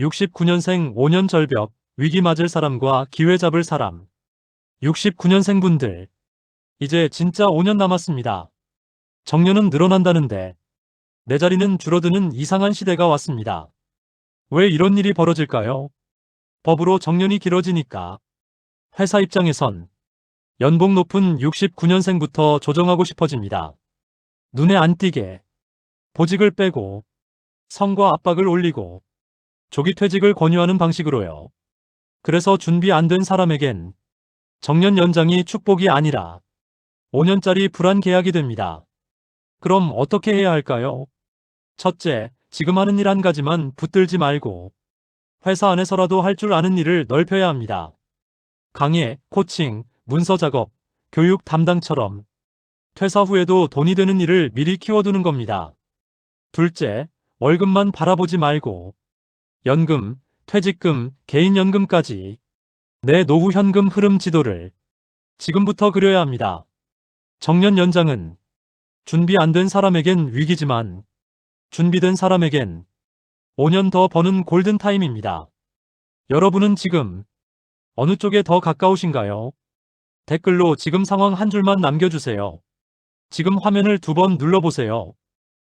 69년생 5년 절벽, 위기 맞을 사람과 기회 잡을 사람. 69년생 분들. 이제 진짜 5년 남았습니다. 정년은 늘어난다는데 내 자리는 줄어드는 이상한 시대가 왔습니다. 왜 이런 일이 벌어질까요? 법으로 정년이 길어지니까. 회사 입장에선 연봉 높은 69년생부터 조정하고 싶어집니다. 눈에 안 띄게 보직을 빼고 성과 압박을 올리고 조기 퇴직을 권유하는 방식으로요. 그래서 준비 안 된 사람에겐 정년 연장이 축복이 아니라 5년짜리 불안 계약이 됩니다. 그럼 어떻게 해야 할까요? 첫째, 지금 하는 일 한 가지만 붙들지 말고 회사 안에서라도 할 줄 아는 일을 넓혀야 합니다. 강의, 코칭, 문서 작업, 교육 담당처럼 퇴사 후에도 돈이 되는 일을 미리 키워두는 겁니다. 둘째, 월급만 바라보지 말고 연금, 퇴직금, 개인연금까지 내 노후 현금 흐름 지도를 지금부터 그려야 합니다. 정년 연장은 준비 안 된 사람에겐 위기지만 준비된 사람에겐 5년 더 버는 골든타임입니다. 여러분은 지금 어느 쪽에 더 가까우신가요? 댓글로 지금 상황 한 줄만 남겨주세요. 지금 화면을 두 번 눌러보세요.